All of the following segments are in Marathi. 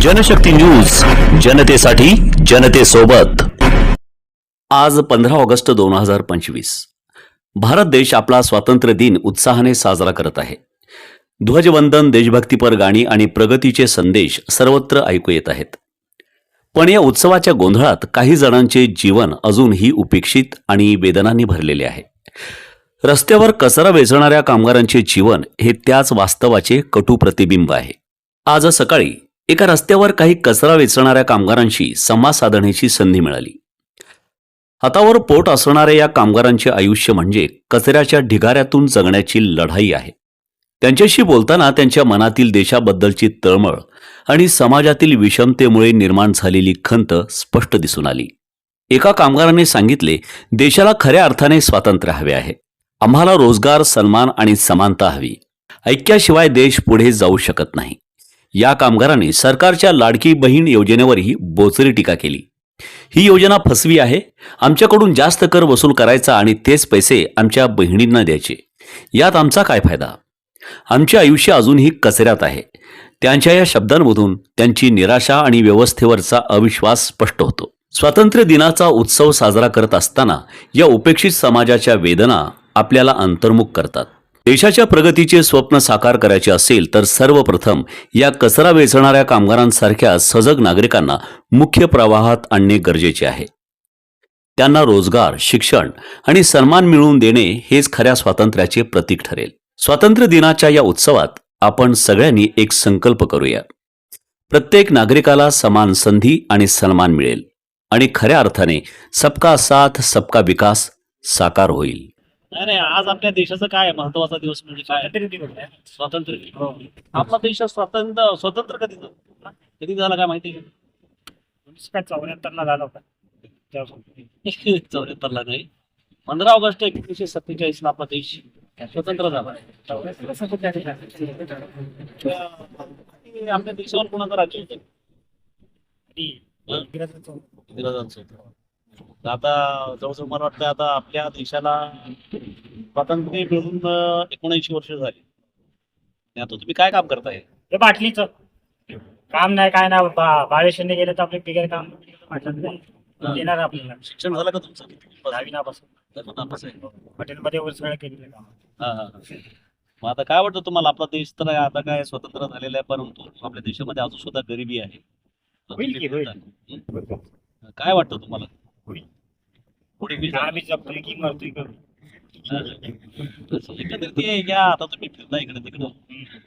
जनशक्ती न्यूज जनतेसाठी जनतेसोबत. आज पंधरा ऑगस्ट दोन हजार पंचवीस. भारत देश आपला स्वातंत्र्य दिन उत्साहाने साजरा करत आहे. ध्वजवंदन देशभक्तीपर गाणी आणि प्रगतीचे संदेश सर्वत्र ऐकू येत आहेत. पण या उत्सवाच्या गोंधळात काही जणांचे जीवन अजूनही उपेक्षित आणि वेदनांनी भरलेले आहे. रस्त्यावर कचरा वेचणाऱ्या कामगारांचे जीवन हे त्याच वास्तवाचे कटू प्रतिबिंब आहे. आज सकाळी एका रस्त्यावर काही कचरा वेचणाऱ्या कामगारांशी संवाद साधण्याची संधी मिळाली. हातावर पोट असणाऱ्या या कामगारांचे आयुष्य म्हणजे कचऱ्याच्या ढिगाऱ्यातून जगण्याची लढाई आहे. त्यांच्याशी बोलताना त्यांच्या मनातील देशाबद्दलची तळमळ आणि समाजातील विषमतेमुळे निर्माण झालेली खंत स्पष्ट दिसून आली. एका कामगाराने सांगितले देशाला खऱ्या अर्थाने स्वातंत्र्य हवे आहे. आम्हाला रोजगार सन्मान आणि समानता हवी. ऐक्याशिवाय देश पुढे जाऊ शकत नाही. या कामगारांनी सरकारच्या लाडकी बहीण योजनेवरही बोचरी टीका केली. ही योजना फसवी आहे आमच्याकडून जास्त कर वसूल करायचा आणि तेच पैसे आमच्या बहिणींना द्यायचे. यात आमचा काय फायदा? आमचे आयुष्य अजूनही कचऱ्यात आहे. त्यांच्या या शब्दांमधून त्यांची निराशा आणि व्यवस्थेवरचा अविश्वास स्पष्ट होतो. स्वातंत्र्य दिनाचा उत्सव साजरा करत असताना या उपेक्षित समाजाच्या वेदना आपल्याला अंतर्मुख करतात. देशाच्या प्रगतीचे स्वप्न साकार करायचे असेल तर सर्वप्रथम या कचरा वेचणाऱ्या कामगारांसारख्या सजग नागरिकांना मुख्य प्रवाहात आणणे गरजेचे आहे. त्यांना रोजगार शिक्षण आणि सन्मान मिळवून देणे हेच खऱ्या स्वातंत्र्याचे प्रतीक ठरेल. स्वातंत्र्य दिनाच्या या उत्सवात आपण सगळ्यांनी एक संकल्प करूया. प्रत्येक नागरिकाला समान संधी आणि सन्मान मिळेल आणि खऱ्या अर्थाने सबका साथ सबका विकास साकार होईल. नाही नाही आज आपल्या देशाचा काय महत्त्वाचा दिवस म्हणजे काय? स्वातंत्र्य दिन. आपला देश स्वतंत्र स्वतंत्र कधी झाला? कधी झाला काय माहिती एकोणीसशे काय चौऱ्याहत्तरला झाला होता. चौऱ्याहत्तरला नाही. पंधरा ऑगस्ट एकोणीसशे सत्तेचाळीस ला आपला देश स्वतंत्र झाला. आपल्या देशावर कोणाचं राज्य होतं. इंग्रजांचं होतं. तर आता जवळजवळ मला वाटतं आता आपल्या देशाला स्वातंत्र्य मिळून एकोणऐंशी वर्ष झाली. आता तुम्ही काय काम करताय? हे बाटलीच. काम नाही काय नाही बाळेशने गेले तर आपले बिगर काम देणार आपल्याला. शिक्षण झालं का तुमचं? किती दहावी नापासून दहावी नापास आहे. हॉटेलमध्ये वर सगळं केलेलं काम हा, हा, हा. मग आता काय वाटतं तुम्हाला? आपला देश तर आता काय स्वतंत्र झालेला आहे परंतु आपल्या देशामध्ये अजून सुद्धा गरिबी आहे? काय वाटतं तुम्हाला. पुढे होईल आम्ही जपतोय की मरतोय करू एकंदरीत हे या आता तुम्ही फिरता इकडे तिकडं.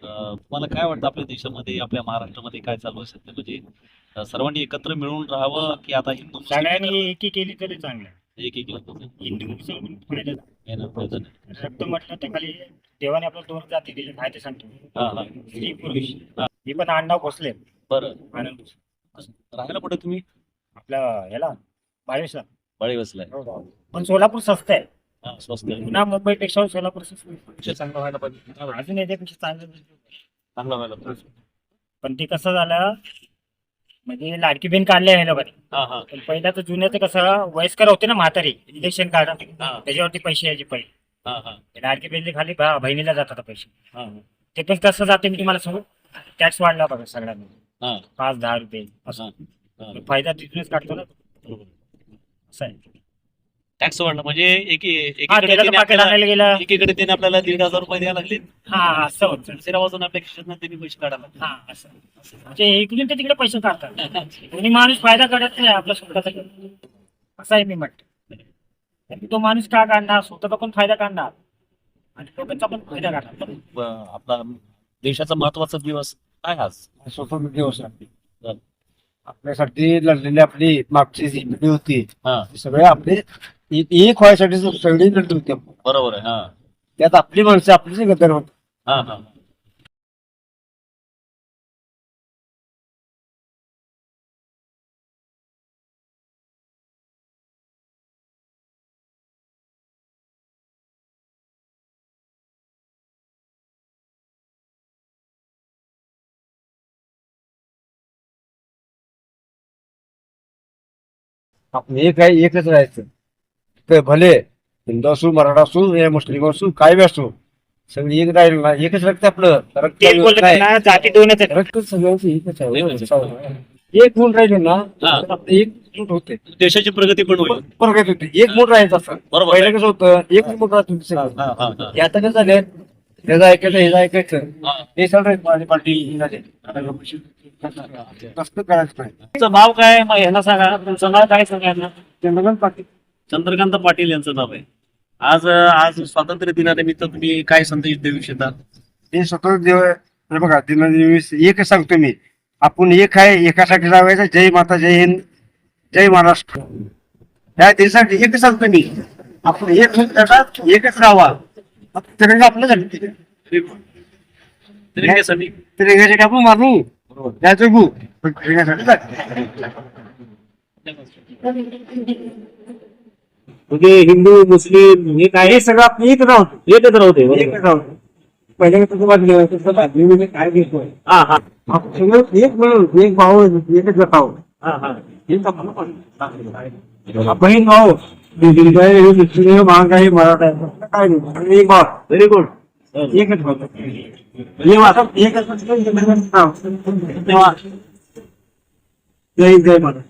तुम्हाला काय वाटतं आपल्या देशामध्ये आपल्या महाराष्ट्रामध्ये काय चालू आहे सध्या म्हणजे सर्वांनी एकत्र मिळून राहावं की आता हिंदू सगळ्यांनी एकी केली तरी चांगलं. एक एक लोकं? हिंदू मुसलमान फायदा नाही. ना, फायदा नाही. रक्त म्हटलं तर खाली देवाने आपल्याला दोन जाती दिले काय ते सांगतो. स्त्री पुरुष. ही. पण अण्णा भोसले. बरं. आनंद राहायला कुठे तुम्ही? आपल्या ह्याला बाळेशला बाळी बसलाय. पण सोलापूर स्वस्त आहे. हा, स्वस्त आहे. पुन्हा मुंबईपेक्षा सोलापूर स्वस्त आहे. विषय चांगला व्हायला पाहिजे. अजून याच्यापेक्षा चांगलं चांगला व्हायला पाहिजे. पण ते कसं झालं म्हणजे लाडकी बहीण काढले आहे लोकांनी हा हा. पण पहिला तर जुन्याचं कसं वयस्कर होते ना म्हातारी इलेक्शन कार्ड हा. त्याच्यावरती पैसे यायचे पहिले. हा हा. लाडकी बहीण खाली बहिणीला जातात पैसे. हा ते पण कसं जाते मी तुम्हाला सांगू? टॅक्स वाढला बघा सगळ्यांना. हा. पाच दहा रुपये. असं हा. फायदा तिथूनच काढतो ना. असं आहे टॅक्स वाढला. म्हणजे एक हा, एकीकडे तेलाचं त्याने पाकिट आपल्याला आणायला गेलं. एकीकडे त्याने आपल्याला दीड हजार रुपये द्यायला लागले. हा असं होतं. दुसऱ्या बाजून आपल्या खिशातनं त्यांनी पैसे काढायला लागले. हा असं. म्हणजे इकडून ते तिकडे पैसे काढतात. कोणी माणूस फायदा काढत नाही आपला स्वतःचा. असं आहे मी म्हणतो. आणि तो माणूस का काढणार? स्वतःचा पण फायदा काढणार. आणि लोकांचा पण फायदा काढणार ब- आपला देशाचा महत्त्वाचा दिवस काय आज? स्वतंत्र दिवस आहे. आपल्यासाठी लढलेली आपली मागची जी पिढी होती हा. ती सगळे आपले एक व्हायसाठी सगळी लढली होती. बरोबर आहे हा. त्यात आपली माणसं आपलीच गदर होत. हा हा. आपण एक आहे एकच राहायचं ते भले हिंदू असू मराठा असू या मुस्लिम असू काय बी असू सगळी एक राहील ना एकच रक्त आपलं रक्त नाही. ना जाती दोनच आहेत रक्त सगळ्यांचं एकच आहे म्हणजे. एक मूठ राहिले ना हा. तर एक मूठ होते देशाची प्रगती पण होईल प्रगत होते एक मूठ राहायचं असं बरोबर. पहिलं कसं होतं एक मूठ राहत होती सगळं. हा, हा, हा. हे आता कसं झालं त्याचं ऐकायचं हे ऐकायचं हा. सगळं माझी पार्टी हे करायचं नाही. तुमचं नाव काय मग सांगा. तुमचं नाव काय सांगा यांना? चंद्रकांत पाटील. चंद्रकांत पाटील यांचं नाव आहे. आज आज स्वातंत्र्य दिनानिमित्त तुम्ही काय संदेश देऊ इच्छिता? हे स्वतः देव बघा दिनादिवस एकच सांगतो मी. आपण एक आहे एकासाठी राहायचं. जय माता जय हिंद जय महाराष्ट्र. या देशासाठी एकच सांगतो मी. आपण एक एकच राहावा. तिरंगा आपलं झालं. तिरंग्यासाठी तिरंगासाठी आपण मारू. त्या जगू पण तिरंगासाठी झालं. म्हणजे हिंदू मुस्लिम हे काय हे सगळं आपण एकच आहोत एकच राहते एकच आहोत पहिल्या म्हणजे काय घेतोय? हा हा. सगळं एक मिळून एक भाऊ एकच जगावं हा हा. आपण पण. आपण एक भाऊ. महाग आहे मराठा काय नाही व्हेरी गुड एकच एकच जय जय महाराज